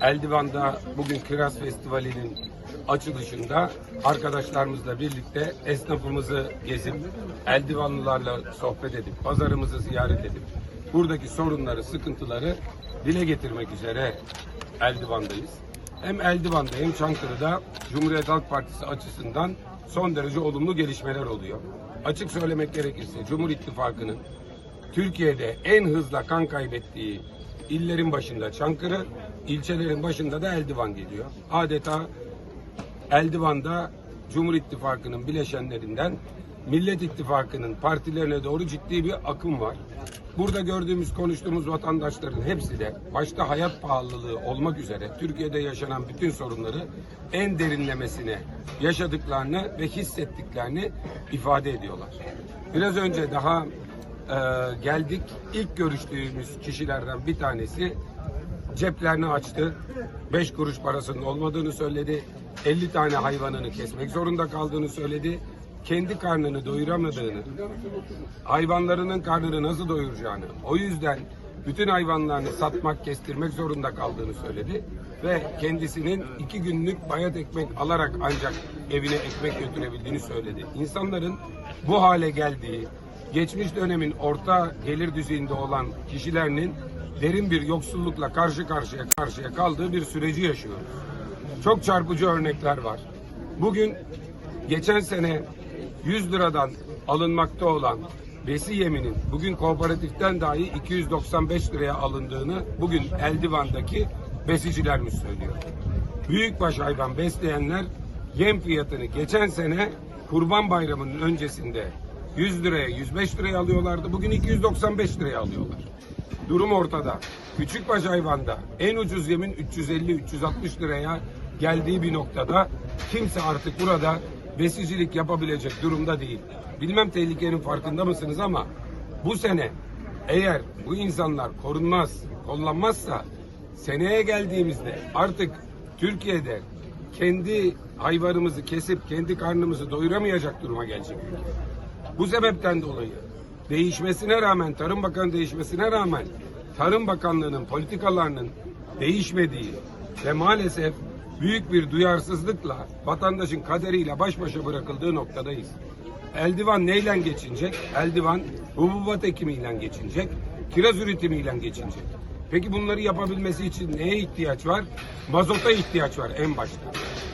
Eldivan'da bugün Kiraz Festivali'nin açılışında arkadaşlarımızla birlikte esnafımızı gezip Eldivanlılarla sohbet edip pazarımızı ziyaret edip buradaki sorunları, sıkıntıları dile getirmek üzere Eldivan'dayız. Hem Eldivan'da hem Çankırı'da Cumhuriyet Halk Partisi açısından son derece olumlu gelişmeler oluyor. Açık söylemek gerekirse Cumhur İttifakı'nın Türkiye'de en hızla kan kaybettiği illerin başında Çankırı, ilçelerin başında da Eldivan geliyor. Adeta Eldivan'da Cumhur İttifakı'nın bileşenlerinden Millet İttifakı'nın partilerine doğru ciddi bir akım var. Burada gördüğümüz, konuştuğumuz vatandaşların hepsi de başta hayat pahalılığı olmak üzere Türkiye'de yaşanan bütün sorunları en derinlemesine yaşadıklarını ve hissettiklerini ifade ediyorlar. Biraz önce daha e, geldik. İlk görüştüğümüz kişilerden bir tanesi ceplerini açtı. 5 kuruş parasının olmadığını söyledi. 50 tane hayvanını kesmek zorunda kaldığını söyledi. Kendi karnını doyuramadığını, hayvanlarının karnını nasıl doyuracağını, o yüzden bütün hayvanlarını satmak, kestirmek zorunda kaldığını söyledi. Ve kendisinin iki günlük bayat ekmek alarak ancak evine ekmek götürebildiğini söyledi. İnsanların bu hale geldiği, geçmiş dönemin orta gelir düzeyinde olan kişilerinin derin bir yoksullukla karşı karşıya karşıya kaldığı bir süreci yaşıyoruz. Çok çarpıcı örnekler var. Bugün geçen sene 100 liradan alınmakta olan besi yeminin bugün kooperatiften dahi 295 liraya alındığını bugün Eldivan'daki besicilerimiz söylüyor. Büyükbaş hayvan besleyenler yem fiyatını geçen sene Kurban Bayramı'nın öncesinde 100 liraya 105 liraya alıyorlardı. Bugün 295 liraya alıyorlar. Durum ortada. Küçükbaş hayvanda en ucuz yemin 350-360 liraya geldiği bir noktada kimse artık burada besicilik yapabilecek durumda değil. Bilmem tehlikenin farkında mısınız ama bu sene eğer bu insanlar korunmaz, kollanmazsa seneye geldiğimizde artık Türkiye'de kendi hayvanımızı kesip kendi karnımızı doyuramayacak duruma gelecek. Bu sebepten dolayı değişmesine rağmen, Tarım Bakanı değişmesine rağmen Tarım Bakanlığı'nın politikalarının değişmediği ve maalesef büyük bir duyarsızlıkla vatandaşın kaderiyle baş başa bırakıldığı noktadayız. Eldivan neyle geçinecek? Eldivan hububat ekimiyle geçinecek, kiraz üretimiyle geçinecek. Peki bunları yapabilmesi için neye ihtiyaç var? Mazota ihtiyaç var en başta.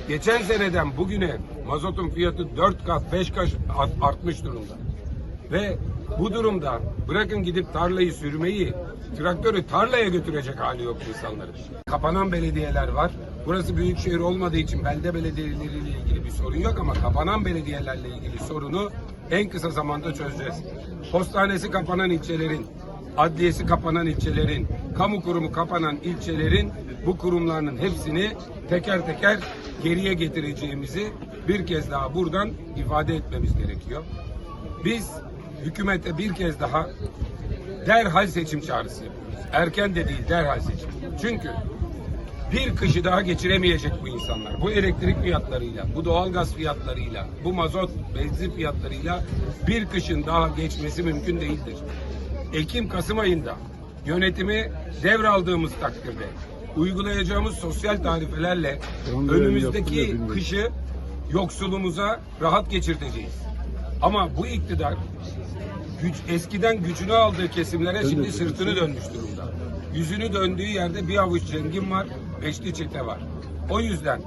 Geçen seneden bugüne mazotun fiyatı 4 kat 5 kat artmış durumda. Ve bu durumda bırakın gidip tarlayı sürmeyi, traktörü tarlaya götürecek hali yok insanların. Kapanan belediyeler var. Burası büyük şehir olmadığı için belde belediyeleriyle ilgili bir sorun yok ama kapanan belediyelerle ilgili sorunu en kısa zamanda çözeceğiz. Postanesi kapanan ilçelerin, adliyesi kapanan ilçelerin, kamu kurumu kapanan ilçelerin bu kurumlarının hepsini teker teker geriye getireceğimizi bir kez daha buradan ifade etmemiz gerekiyor. Biz hükümete bir kez daha derhal seçim çağrısı yapıyoruz. Erken de değil derhal seçim. Çünkü bir kışı daha geçiremeyecek bu insanlar. Bu elektrik fiyatlarıyla, bu doğalgaz fiyatlarıyla, bu mazot, benzin fiyatlarıyla bir kışın daha geçmesi mümkün değildir. Ekim-Kasım ayında yönetimi devraldığımız takdirde uygulayacağımız sosyal tarifelerle önümüzdeki kışı yoksulumuza rahat geçirteceğiz. Ama bu iktidar güç, eskiden gücünü aldığı kesimlere şimdi sırtını dönmüş durumda. Yüzünü döndüğü yerde bir avuç zengin var, beşli çete var. O yüzden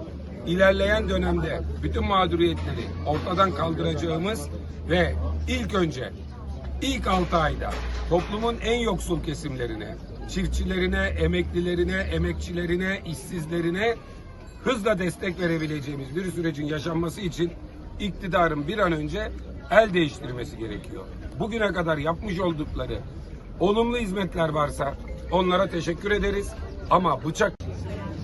ilerleyen dönemde bütün mağduriyetleri ortadan kaldıracağımız ve ilk önce ilk 6 ayda toplumun en yoksul kesimlerine, çiftçilerine, emeklilerine, emekçilerine, işsizlerine hızla destek verebileceğimiz bir sürecin yaşanması için iktidarın bir an önce el değiştirmesi gerekiyor. Bugüne kadar yapmış oldukları olumlu hizmetler varsa onlara teşekkür ederiz ama bıçak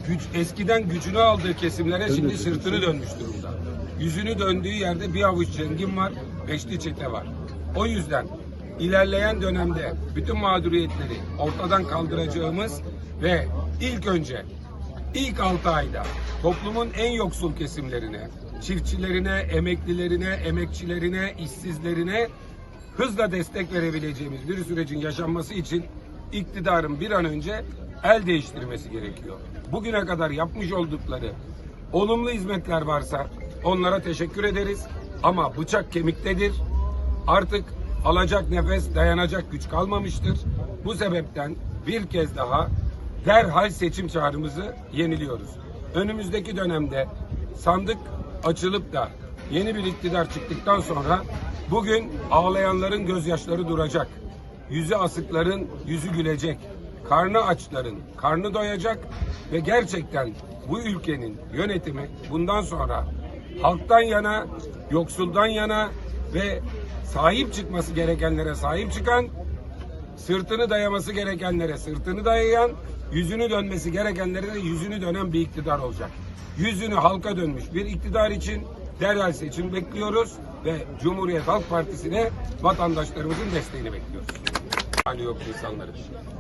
güç eskiden gücünü aldığı kesimlere şimdi sırtını dönmüş durumda. Yüzünü döndüğü yerde bir avuç zengin var, beşli çete var. O yüzden ilerleyen dönemde bütün mağduriyetleri ortadan kaldıracağımız ve ilk önce ilk 6 ayda toplumun en yoksul kesimlerine, çiftçilerine, emeklilerine, emekçilerine, işsizlerine hızla destek verebileceğimiz bir sürecin yaşanması için iktidarın bir an önce el değiştirmesi gerekiyor. Bugüne kadar yapmış oldukları olumlu hizmetler varsa onlara teşekkür ederiz. Ama bıçak kemiktedir. Artık alacak nefes, dayanacak güç kalmamıştır. Bu sebepten bir kez daha derhal seçim çağrımızı yeniliyoruz. Önümüzdeki dönemde sandık açılıp da yeni bir iktidar çıktıktan sonra bugün ağlayanların gözyaşları duracak. Yüzü asıkların yüzü gülecek. Karnı açların karnı doyacak ve gerçekten bu ülkenin yönetimi bundan sonra halktan yana, yoksuldan yana ve sahip çıkması gerekenlere sahip çıkan sırtını dayaması gerekenlere sırtını dayayan, yüzünü dönmesi gerekenlere de yüzünü dönen bir iktidar olacak. Yüzünü halka dönmüş bir iktidar için derhal seçim bekliyoruz ve Cumhuriyet Halk Partisi'ne vatandaşlarımızın desteğini bekliyoruz. Hali yok insanların.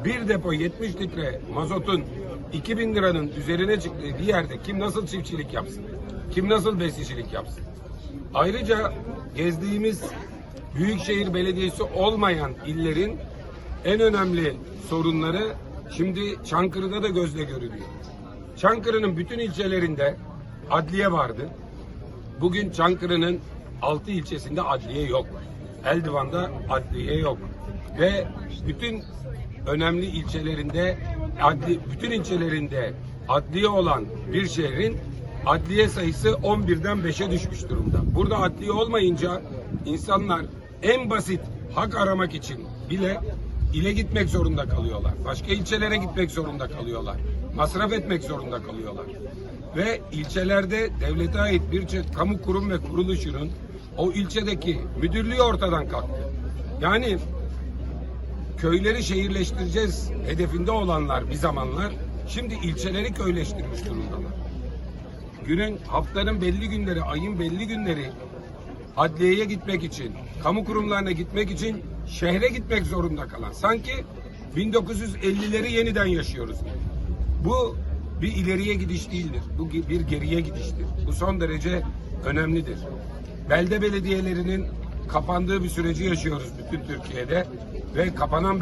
Bir depo 70 litre mazotun 2000 liranın üzerine çıktığı bir yerde kim nasıl çiftçilik yapsın? Kim nasıl besicilik yapsın? Ayrıca gezdiğimiz büyükşehir belediyesi olmayan illerin en önemli sorunları şimdi Çankırı'da da gözle görülüyor. Çankırı'nın bütün ilçelerinde adliye vardı. Bugün Çankırı'nın 6 ilçesinde adliye yok. Eldivan'da adliye yok. Ve bütün önemli ilçelerinde adli, bütün ilçelerinde adliye olan bir şehrin adliye sayısı 11'den 5'e düşmüş durumda. Burada adliye olmayınca insanlar en basit hak aramak için bile ile gitmek zorunda kalıyorlar. Başka ilçelere gitmek zorunda kalıyorlar. Masraf etmek zorunda kalıyorlar. Ve ilçelerde devlete ait birçok kamu kurum ve kuruluşunun o ilçedeki müdürlüğü ortadan kalktı. Yani köyleri şehirleştireceğiz hedefinde olanlar bir zamanlar şimdi ilçeleri köyleştirmiş durumdalar. Günün, haftanın belli günleri, ayın belli günleri adliyeye gitmek için, kamu kurumlarına gitmek için şehre gitmek zorunda kalan. Sanki 1950'leri yeniden yaşıyoruz. Bu bir ileriye gidiş değildir. Bu bir geriye gidiştir. Bu son derece önemlidir. Belde belediyelerinin kapandığı bir süreci yaşıyoruz bütün Türkiye'de ve kapanan